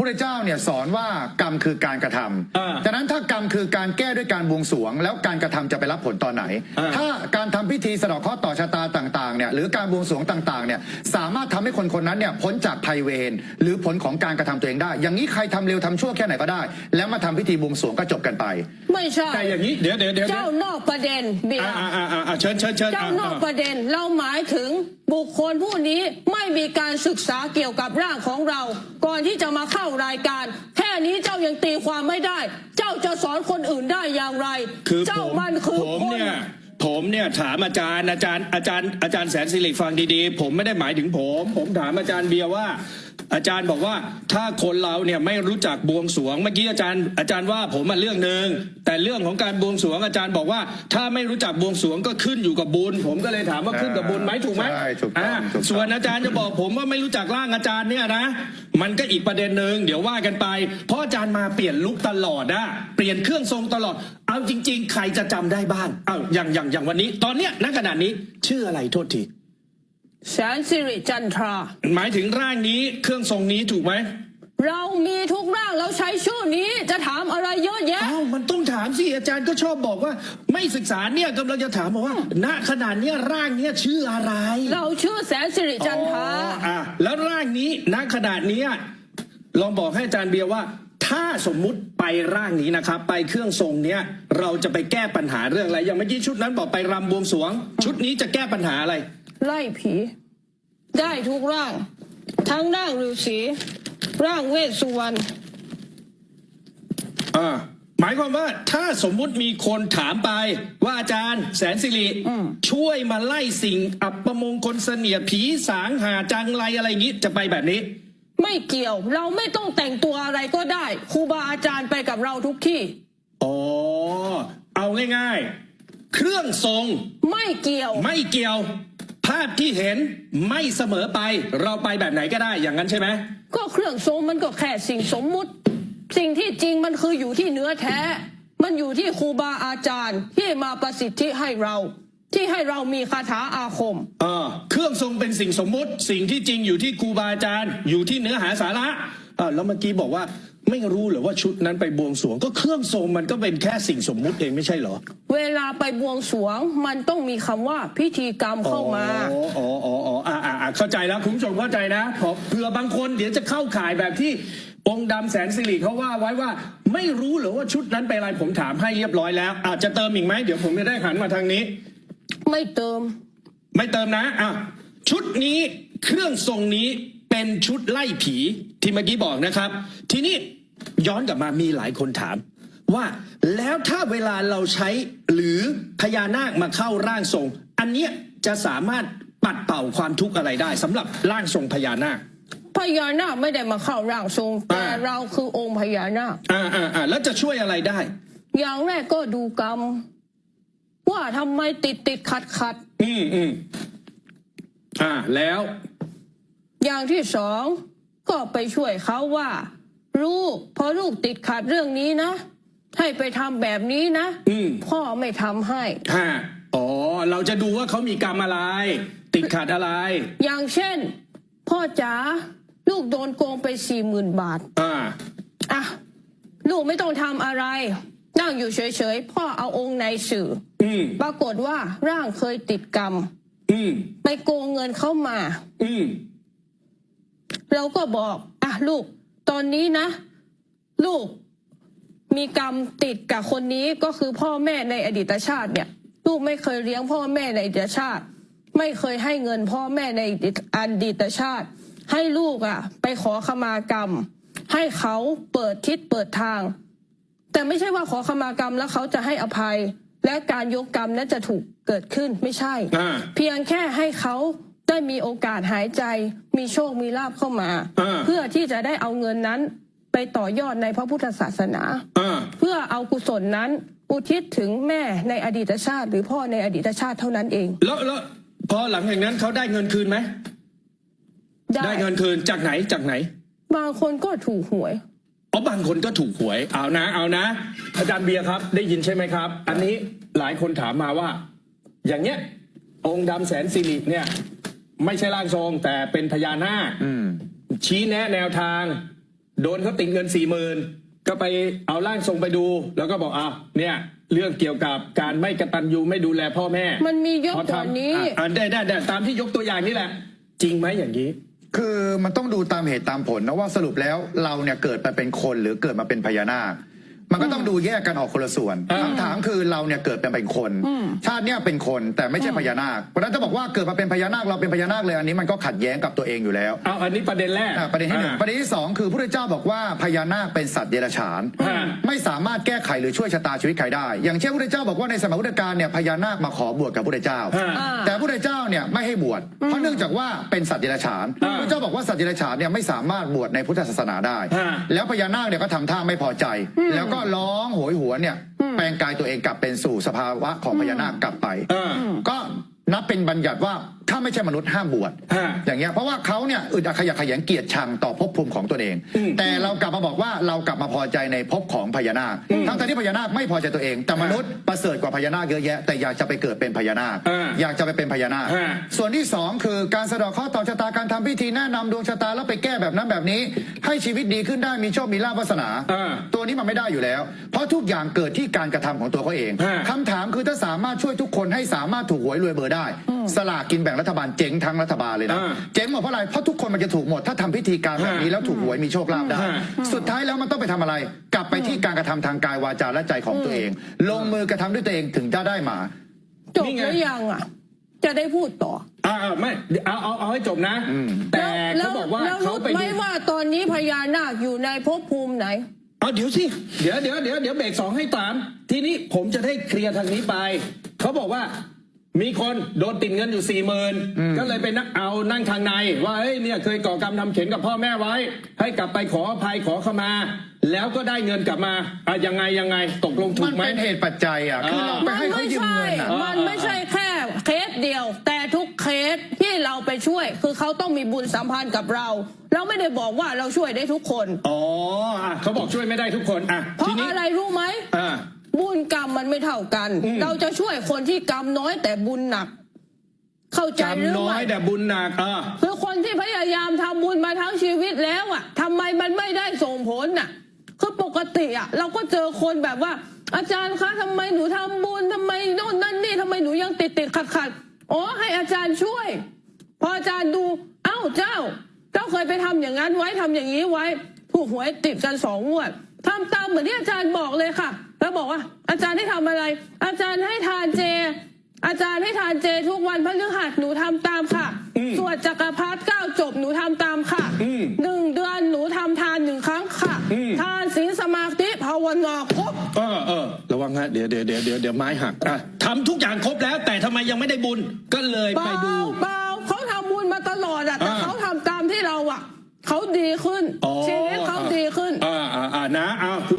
พระเจ้าเนี่ยสอนว่ากรรมคือการกระทอ่าำดังนั้นถ้ากรรมคือการแก้ด้วยการบวงสรวง แล้วการกระทำจะไปรับผลตอนไหนอ่าถ้าการทำพิธีสะเดอกข้อต่อชะตาต่างๆเนี่ยหรือการบวงสรวงต่างๆเนี่ยสามารถทำให้คนคนนั้นเนี่ยพ้นจากภัยเวรหรือผลของการกระทำตัวเองได้ อย่างนี้ใครทำเร็วทำชั่วแค่ไหนก็ได้ แล้วมาทำพิธีบวงสรวงก็จบกันไป ไม่ใช่แต่อย่างนี้เดี๋ยวเดี๋ยวเดี๋ยวเจ้านอกประเด็นเบียอ่าร์อ่าอ่าอ่าเชิญเชิญเชิญเจ้าอ่านอกอ่าประเด็นเราหมายถึง บุคคลผู้นี้ไม่มีการศึกษาเกี่ยวกับร่างของเรา ก่อนที่จะมาเข้ารายการ แค่นี้เจ้ายังตีความไม่ได้ เจ้าจะสอนคนอื่นได้อย่างไร คือเจ้าผมมันคือผมคนเนี่ยผมเนี่ยถามอาจารย์อาจารย์อาจารย์อาจารย์แสนสิริฟังดีๆ ผมไม่ได้หมายถึงผม ผมถามอาจารย์เบียร์ว่า อาจารย์บอกว่าถ้าคนเราเนี่ยไม่รู้จักบวงสรวง เมื่อกี้อาจารย์อาจารย์ว่าผมมาเรื่องหนึ่งแต่เรื่องของการบวงสรวง อาจารย์บอกว่า ถ้าไม่รู้จักบวงสรวงก็ขึ้นอยู่กับบุญผมก็เลยถามว่าขึ้นกับบุญไหมถูกไหมใช่ถูกต้องอ่าถูกต้อง ส่วนอาจารย์จะบอกผมว่าไม่รู้จักร่างอาจารย์เนี่ยนะ มันก็อีกประเด็นหนึ่งเดี๋ยวว่ากันไป เพราะอาจารย์มาเปลี่ยนลุคตลอดอะเปลี่ยนเครื่องทรงตลอด เอาจริง ๆ ใครจะจำได้บ้างเอาอย่างอย่างอย่างวันนี้ ตอนเนี้ยณขณะนี้ชื่ออะไรโทษที แสนสิริจันทรา หมายถึงร่างนี้เครื่องทรงนี้ถูกไหมเรามีทุกร่างเราใช้ชื่อนี้จะถามอะไรเยอะแยะ อ้าวมันต้องถามสิอาจารย์ก็ชอบบอกว่า ไม่ศึกษาเนี่ยกำลังจะถามบอกว่า ณขนาดเนี้ยร่างเนี้ยชื่ออะไรเราชื่อแสนสิริจันทรา อ๋ออะแล้วร่างนี้ณขนาดเนี้ยลองบอกให้อาจารย์เบียร์ว่า ถ้าสมมุติไปร่างนี้นะครับ ไปเครื่องทรงเนี้ยเราจะไปแก้ปัญหาเรื่องอะไรอย่างเมื่อกี้ชุดนั้นบอกไปรำบวงสรวง ชุดนี้จะแก้ปัญหาอะไร ไล่ผี ได้ทุกร่าง ทั้งร่างฤาษีร่างเวสสุวรรณอ่าหมายความว่าถ้าสมมุติมีคนถามไปว่าอาจารย์แสนสิริช่วยมาไล่สิ่งอัปมงคลเสนียดผีสางหาจังไรอะไรอย่างนี้จะไปแบบนี้ ไม่เกี่ยวเราไม่ต้องแต่งตัวอะไรก็ได้ครูบาอาจารย์ไปกับเราทุกที่อ๋อเอาง่ายๆ เครื่องทรง ไม่เกี่ยว ไม่เกี่ยวภาพที่เห็นไม่เสมอไป เราไปแบบไหนก็ได้อย่างนั้นใช่ไหมก็เครื่องทรงมันก็แค่สิ่งสมมุติ สิ่งที่จริงมันคืออยู่ที่เนื้อแท้ มันอยู่ที่ครูบาอาจารย์ ที่มาประสิทธิให้เรา ที่ให้เรามีคาถาอาคม เออเครื่องทรงเป็นสิ่งสมมุติ สิ่งที่จริงอยู่ที่ครูบาอาจารย์ อยู่ที่เนื้อหาสาระอ่าแล้วเมื่อกี้บอกว่า ไม่รู้เหรือว่าชุดนั้นไปบวงสรวง ก็เครื่องทรงมันก็เป็นแค่สิ่งสมมุติเองไม่ใช่เหรอ เวลาไปบวงสรวงมันต้องมีคำว่าพิธีกรรมเข้ามา อ๋ออ๋ออ๋ออ๋ออ่าอ่าอ่าเข้าใจแล้วคุณผู้ชมเข้าใจนะเพราะเผื่อบางคนเดี๋ยวจะเข้าข่ายแบบที่องค์ดำแสนสิริเขาว่าไว้ว่า ไม่รู้เหรือว่าชุดนั้นไปนอะไรผมถามให้เรียบร้อยแล้วอาจจะเติมอีกไหมเดี๋ยวผมจะได้หันมาทางนี้ ไม่เติม ไม่เติมนะอะชุดนี้เครื่องทรงนี้ เป็นชุดไล่ผีที่เมื่อกี้บอกนะครับ ทีนี้ย้อนกลับมามีหลายคนถาม ว่าแล้วถ้าเวลาเราใช้หรือพญานาคมาเข้าร่างทรง อันเนี้ยจะสามารถปัดเป่าความทุกข์อะไรได้สำหรับร่างทรงพญานาคพญานาคไม่ได้มาเข้าร่างทรงแต่อ่าเราคือองค์พญานาคอ่าอ่าอ่าแล้วจะช่วยอะไรได้ อย่างแรกก็ดูกรรม ว่าทำไมติดติดขัดขัดอืมอืมอ่าแล้ว อย่างที่สองก็ไปช่วยเขาว่า ลูกพอลูกติดขัดเรื่องนี้นะ ให้ไปทำแบบนี้นะอืม พ่อไม่ทำให้ ฮะอ๋อ เราจะดูว่าเขามีกรรมอะไร ติดขัดอะไร อย่างเช่น พ่อจ๋าลูกโดนโกงไปสี่หมื่นบาท อ่า อะ ลูกไม่ต้องทำอะไร นั่งอยู่เฉยๆ พ่อเอาองค์ในสื่อ อืม ปรากฏว่าร่างเคยติดกรรม อืม ไปโกงเงินเข้ามา อืม เราก็บอกอะลูก ตอนนี้นะ ลูกมีกรรมติดกับคนนี้ก็คือพ่อแม่ในอดีตชาติเนี่ย ลูกไม่เคยเลี้ยงพ่อแม่ในอดีตชาติ ไม่เคยให้เงินพ่อแม่ในอดีตชาติ ให้ลูกอะ ไปขอขมากรรม ให้เขาเปิดทิศเปิดทาง แต่ไม่ใช่ว่าขอขมากรรมแล้วเขาจะให้อภัย และการยกกรรมนั้นจะถูกเกิดขึ้นไม่ใช่อ่าเพียงแค่ให้เขา ได้มีโอกาสหายใจ มีโชคมีลาภเข้ามาอ่าเพื่อที่จะได้เอาเงินนั้นไปต่อยอดในพระพุทธศาสนาอ่าเพื่อเอากุศลนั้นอุทิศถึงแม่ในอดีตชาติ หรือพ่อในอดีตชาติเท่านั้นเอง แล้วแล้วพอหลังจากนั้นเขาได้เงินคืนไหมได้เงินคืนจากไหนจากไหน บางคนก็ถูกหวยอ๋อบางคนก็ถูกหวยเอานะ เอานะ อาจารย์เบียร์ครับ ได้ยินใช่ไหมครับ อันนี้หลายคนถามมาว่า อย่างเนี้ย องค์ดำแสนสิริเนี่ย ไม่ใช่ร่างทรงแต่เป็นพญานาคอืมชี้แนะแนวทาง โดนเขาติดเงินสี่หมื่นก็ไปเอาร่างทรงไปดู แล้วก็บอกอ้าวเนี่ย เรื่องเกี่ยวกับการไม่กตัญญูไม่ดูแลพ่อแม่มันมีเยอะพกว่านี้อะอะได้ได้ได้ตามที่ยกตัวอย่างนี่แหละ จริงไหมอย่างนี้ คือมันต้องดูตามเหตุตามผลนะว่าสรุปแล้วเราเนี่ยเกิดมาเป็นคนหรือเกิดมาเป็นพญานาค มันก็ต้องดูแยกกันออกคนละส่วนอ่าคำถามคือเราเนี่ยเกิดมาเป็นคน ชาติเนี่ยเป็นคนแต่ไม่ใช่พญานาคเพราะฉะนั้นจะบอกว่าเกิดมาเป็นพญานาคเราเป็นพญานาคเลยอันนี้มันก็ขัดแย้งกับตัวเองอยู่แล้วเอาอันนี้ประเด็นแรกอะประเด็นที่หนึ่งอ่าประเด็นที่สองคือพระพุทธเจ้าบอกว่าพญานาคเป็นสัตว์เดรัจฉาน อ่า ไม่สามารถแก้ไขหรือช่วยชะตาชีวิตใครได้ อย่างเช่นพระพุทธเจ้าบอกว่าในสมัยพุทธกาลเนี่ยพญานาคมาขอบวชกับพระพุทธเจ้า อ่าแต่พระพุทธเจ้าเนี่ยไม่ให้บวชเพราะเนื่องจากว่าเป็นสัตว์เดรัจฉานพอ่าระพุทธเจ้าบอกว่าสัตว์เดรัจฉานเนี่ยไม่สามารถบวชในพุทธศาสนาได้ อ่าแล้วพญานาคเนี่ยก็ทำท่าไม่พอใจ แล้วก็ร้องโหยหวนเนี่ย แปลงกายตัวเองกลับเป็นสู่สภาวะของพญานาคกลับไปอ่าก็ นับเป็นบัญญัติว่าถ้าไม่ใช่มนุษย์ห้ามบวชฮะอย่างเงี้ยเพราะว่าเขาเนี่ยอึดอัดขยักขยันเกียรติชังต่อภพภูมิของตัวเอง อืมแต่เรากลับมาบอกว่าเรากลับมาพอใจในภพของพญานาคทั้งๆที่พญานาคไม่พอใจตัวเอง แต่มนุษย์ประเสริฐกว่าพญานาคเยอะแยะ แต่อยากจะไปเกิดเป็นพญานาคอ่าอยากจะไปเป็นพญานาค ฮะ ส่วนที่สองคือการสะเดอกข้อต่อชะตาการทำพิธีแนะนำดวงชะตาแล้วไปแก้แบบนั้นแบบนี้ ให้ชีวิตดีขึ้นได้มีโชคมีลาภวาสนา อ่าตัวนี้มันไม่ได้อยู่แล้ว เพราะทุกอย่างเกิดที่การกระทำของตัวเขาเองฮะ คำถามคือถ้าสามารถช่วยทุกคนให้สามารถถูกหวยรวยเบอร์ได้สลากกินแบ่งรัฐบาลเจ๊งทั้งรัฐบาลเลยนะอ่าเจ๊งหมดเพราะอะไรเพราะทุกคนมันจะถูกหมด ถ้าทำพิธีการแบบนี้ฮะแล้วถูกหวยมีโชคลาภได้ฮะสุดท้ายแล้วมันต้องไปทำอะไร กลับไปที่การกระทำทางกายวาจาและใจของตัวเอง ลงมือกระทำด้วยตัวเองถึงจะได้มาจบนี่ไงหรือยังอะจะได้พูดต่ออ่าอ่าไม่เดี๋ยวเอาเอาเอาให้จบนะ แต่แล้เขาวบอกว่าแล้วเขารู้ไปไหมดูว่าตอนนี้พญานาคอยู่ในภพภูมิไหนเอาเดี๋ยวสิเดี๋ยวเดี๋ยวเดี๋ยวเดี๋ยวเบรกสองให้ตาม ทีนี้ผมจะได้เคลียร์ทางนี้ไป เขาบอกว่า มีคนโดนติดเงินอยู่สี่หมื่นก็เลยไปนักเอานั่งทางใน ว่าเฮ้ยเนี่ยเคยก่อกรรมทำเข็นกับพ่อแม่ไว้ ให้กลับไปขออภัยขอขมา แล้วก็ได้เงินกลับมาอะยังไงยังไงตกลงถูมักนไหมเป็นเหตุปัจจัยอะคือเราไปมันให้เขาไม่ยืมใช่เงินอะมันไม่ใช่แค่เคสเดียว แต่ทุกเคสที่เราไปช่วย คือเขาต้องมีบุญสัมพันธ์กับเรา เราไม่ได้บอกว่าเราช่วยได้ทุกคนอ๋ออะเขาบอกช่วยไม่ได้ทุกคนอะเพราะทีนี้อะไรรู้ไหมอ่า บุญกรรมมันไม่เท่ากันอืมเราจะช่วยคนที่กรรมน้อยแต่บุญหนัก เข้าใจหรือจำน้อไม่ยแต่บุญหนักอะคือคนที่พยายามทำบุญมาทั้งชีวิตแล้วอะทำไมมันไม่ได้ส่งผลน่ะคือปกติอะ เราก็เจอคนแบบว่า อาจารย์คะทำไมหนูทำบุญทำไมโน่นนั่นนี่ทำไมหนูยังติดติดขัดขัดอ๋อให้อาจารย์ช่วย พออาจารย์ดู เอ้าเจ้า เจ้าเคยไปทำอย่างนั้นไว้ทำอย่างนี้ไว้ ถูกหวยติดกันสองงวด ทำตามเหมือนที่อาจารย์บอกเลยค่ะ แล้วบอกว่า อาจารย์ให้ทำอะไร อาจารย์ให้ทานเจ อาจารย์ให้ทานเจทุกวันพฤหัสหนูทำตามค่ะอืมสวดจักรพรรดิเก้าจบหนูทำตามค่ะอืมหนึ่งเดือนหนูทำทานหนึ่งครั้งค่ะอืมทานศีลสมาธิภาวนาครบเออเออระวังฮะเดี๋ยวเดี๋ยวเดี๋ยวเดี๋ยวเดี๋ยวไม้หักอะทำทุกอย่างครบแล้ว แต่ทำไมยังไม่ได้บุญก็เลยเบาไปดูเบาเขาทำบุญมาตลอดอะแต่อ่าเขาทำตามที่เราอะ เขาดีขึ้นอ๋อชีวิตเขาดีขึ้น อ่าอ่าอ่านะเอาคุณ